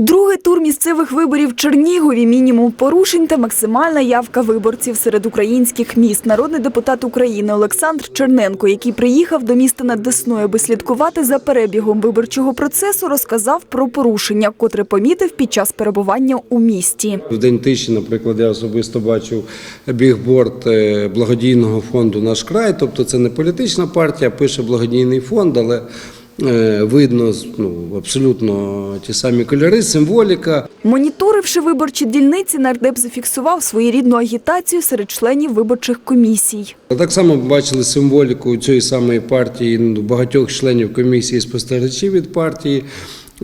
Другий тур місцевих виборів в Чернігові. Мінімум порушень та максимальна явка виборців серед українських міст. Народний депутат України Олександр Черненко, який приїхав до міста над Десною, аби слідкувати за перебігом виборчого процесу, розказав про порушення, котре помітив під час перебування у місті. В день тиші, наприклад, я особисто бачив бігборд е, благодійного фонду Наш край. Тобто це не політична партія, пише благодійний фонд, але видно ну, абсолютно ті самі кольори, символіка. Моніторивши виборчі дільниці, нардеп зафіксував своєрідну агітацію серед членів виборчих комісій. Так само бачили символіку цієї самої партії ну, багатьох членів комісії спостерігачів від партії.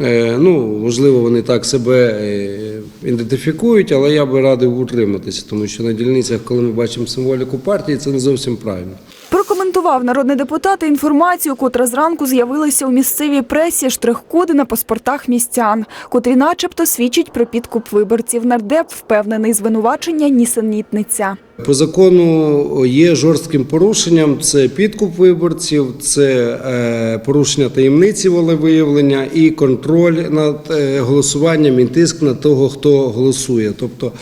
Е, Ну, можливо, вони так себе е, ідентифікують, але я би радив утриматися, тому що на дільницях, коли ми бачимо символіку партії, це не зовсім правильно. Прокоментував народний депутат інформацію, котра зранку з'явилася у місцевій пресі штрих-коди на паспортах містян, котрі начебто свідчать про підкуп виборців. Нардеп впевнений звинувачення нісенітниця. По закону є жорстким порушенням: це підкуп виборців, це е, порушення таємниці волевиявлення і контроль над е, голосуванням, і тиск на того, хто голосує. Тобто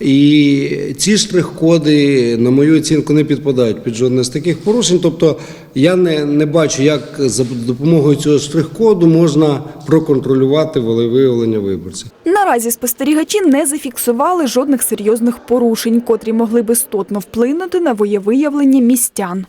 і ці штрих-коди, на мою оцінку, не підпадають під жодне з таких порушень. Тобто я не, не бачу, як за допомогою цього штрих-коду можна проконтролювати волевиявлення виборців. Наразі спостерігачі не зафіксували жодних серйозних порушень, котрі могли б істотно вплинути на воєвиявлення містян.